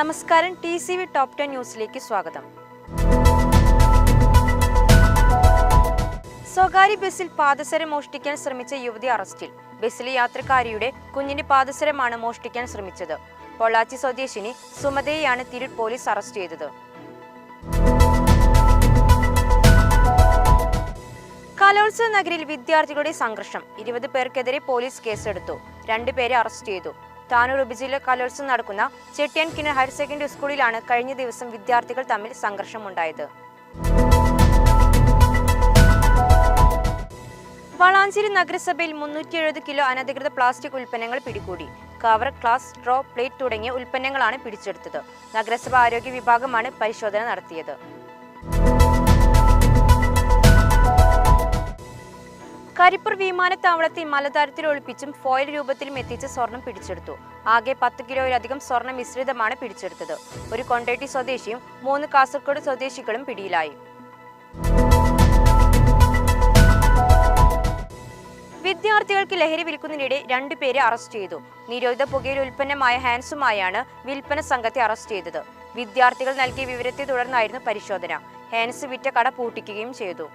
നമസ്കാരം T C V top ten ന്യൂസിലേക്ക് സ്വാഗതം. സ്വകാര്യ ബസിൽ പാദസരം മോഷ്ടിക്കാൻ ശ്രമിച്ച യുവതി അറസ്റ്റിൽ. ബസ്സിലെ യാത്രക്കാരിയുടെ കുഞ്ഞിന്റെ പാദസരമാണ് മോഷ്ടിക്കാൻ ശ്രമിച്ചത്. പൊള്ളാച്ചി സ്വദേശിനി സുമതയെയാണ് തിരു പോലീസ് അറസ്റ്റ് ചെയ്തത്. കലോത്സവ നഗരിൽ വിദ്യാർത്ഥികളുടെ സംഘർഷം. ഇരുപത് പേർക്കെതിരെ പോലീസ് കേസെടുത്തു. രണ്ടുപേരെ അറസ്റ്റ് ചെയ്തു. താനൂർ ഉപജില്ല കലോത്സവം നടക്കുന്ന ചെട്ടിയൻ കിണർ ഹയർ സെക്കൻഡറി സ്കൂളിലാണ് കഴിഞ്ഞ ദിവസം വിദ്യാർത്ഥികൾ തമ്മിൽ സംഘർഷമുണ്ടായത്. വളാഞ്ചേരി നഗരസഭയിൽ മുന്നൂറ്റി എഴുപത് കിലോ അനധികൃത പ്ലാസ്റ്റിക് ഉൽപ്പന്നങ്ങൾ പിടികൂടി. കവർ ക്ലാസ് സ്ട്രോ പ്ലേറ്റ് തുടങ്ങിയ ഉൽപ്പന്നങ്ങളാണ് പിടിച്ചെടുത്തത്. നഗരസഭ ആരോഗ്യ വിഭാഗമാണ് പരിശോധന നടത്തിയത്. കരിപ്പൂർ വിമാനത്താവളത്തിൽ മലതാരത്തിൽ ഒളിപ്പിച്ചും ഫോയിൽ രൂപത്തിലും എത്തിച്ച് സ്വർണം പിടിച്ചെടുത്തു. ആകെ പത്ത് കിലോയിലധികം സ്വർണ മിശ്രിതമാണ് പിടിച്ചെടുത്തത്. ഒരു കൊണ്ടേട്ടി സ്വദേശിയും മൂന്ന് കാസർഗോഡ് സ്വദേശികളും പിടിയിലായി. വിദ്യാർത്ഥികൾക്ക് ലഹരി വിൽക്കുന്നതിനിടെ രണ്ടുപേരെ അറസ്റ്റ് ചെയ്തു. നിരോധിത പുകയില ഉൽപ്പന്നമായ ഹാൻസുമായാണ് വിൽപ്പന സംഘത്തെ അറസ്റ്റ് ചെയ്തത്. വിദ്യാർത്ഥികൾ നൽകിയ വിവരത്തെ തുടർന്നായിരുന്നു പരിശോധന. ഹാൻസ് വിറ്റ കട പൂട്ടിക്കുകയും ചെയ്തു.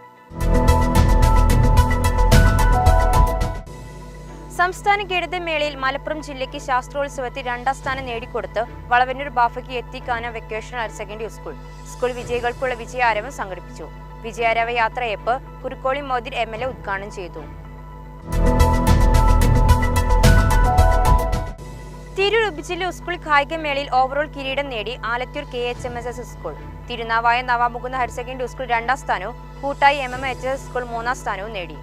സംസ്ഥാന ഗണിതമേളയിൽ മലപ്പുറം ജില്ലയ്ക്ക് ശാസ്ത്രോത്സവത്തിൽ രണ്ടാം സ്ഥാനം നേടിക്കൊടുത്ത് വളവന്നൂർ ബാഫയ്ക്ക് എത്തിക്കാന vocational higher secondary school school വിജയികൾക്കുള്ള വിജയാരവം സംഘടിപ്പിച്ചു. വിജയാരവ യാത്രയപ്പ് Kurukkoli Moideen M L A ഉദ്ഘാടനം ചെയ്തു. തിരൂർ ഉപജില്ല സ്കൂൾ കായികമേളയിൽ ഓവറോൾ കിരീടം നേടി Alathur K H M S S school Thirunavaya Navamukunda higher secondary school രണ്ടാം സ്ഥാനവും Koottayi M M H S school മൂന്നാം സ്ഥാനവും നേടി.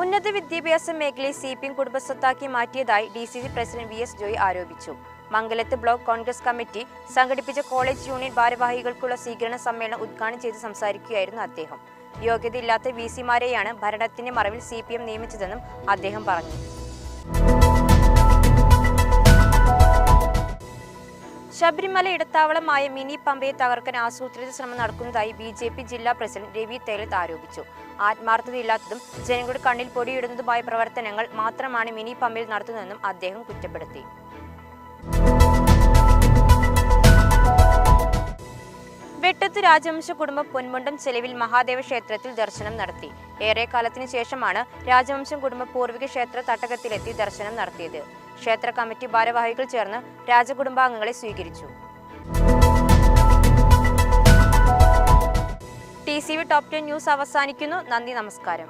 ഉന്നത വിദ്യാഭ്യാസ മേഖലയെ സി പി എം കുടുംബസ്വത്താക്കി മാറ്റിയതായി D C C president V S Joy ആരോപിച്ചു. മംഗലത്ത് ബ്ലോക്ക് കോൺഗ്രസ് കമ്മിറ്റി സംഘടിപ്പിച്ച കോളേജ് യൂണിയൻ ഭാരവാഹികൾക്കുള്ള സ്വീകരണ സമ്മേളനം ഉദ്ഘാടനം ചെയ്ത് സംസാരിക്കുകയായിരുന്നു അദ്ദേഹം. യോഗ്യതയില്ലാത്ത വി സിമാരെയാണ് ഭരണത്തിന്റെ മറവിൽ സി പി എം നിയമിച്ചതെന്നും അദ്ദേഹം പറഞ്ഞു. ശബരിമല ഇടത്താവളമായ മിനി പമ്പയെ തകർക്കാൻ ആസൂത്രിത ശ്രമം നടക്കുന്നതായി ബി ജെ പി ജില്ലാ പ്രസിഡന്റ് രവി തേലത്ത് ആരോപിച്ചു. ആത്മാർത്ഥതയില്ലാത്തതും ജനങ്ങളുടെ കണ്ണിൽ പൊടിയിടുന്നതുമായ പ്രവർത്തനങ്ങൾ മാത്രമാണ് മിനി പമ്പയിൽ നടത്തുന്നതെന്നും അദ്ദേഹം കുറ്റപ്പെടുത്തി. രാജവംശ കുടുംബം പൊന്മുണ്ടം ചെലവിൽ മഹാദേവ ക്ഷേത്രത്തിൽ ദർശനം നടത്തി. ഏറെ കാലത്തിന് ശേഷമാണ് രാജവംശം കുടുംബ പൂർവിക ക്ഷേത്ര തട്ടകത്തിലെത്തി ദർശനം നടത്തിയത്. ക്ഷേത്ര കമ്മിറ്റി ഭാരവാഹികൾ ചേർന്ന് രാജകുടുംബാംഗങ്ങളെ സ്വീകരിച്ചു. T C V top ten news അവസാനിക്കുന്നു. നന്ദി നമസ്കാരം.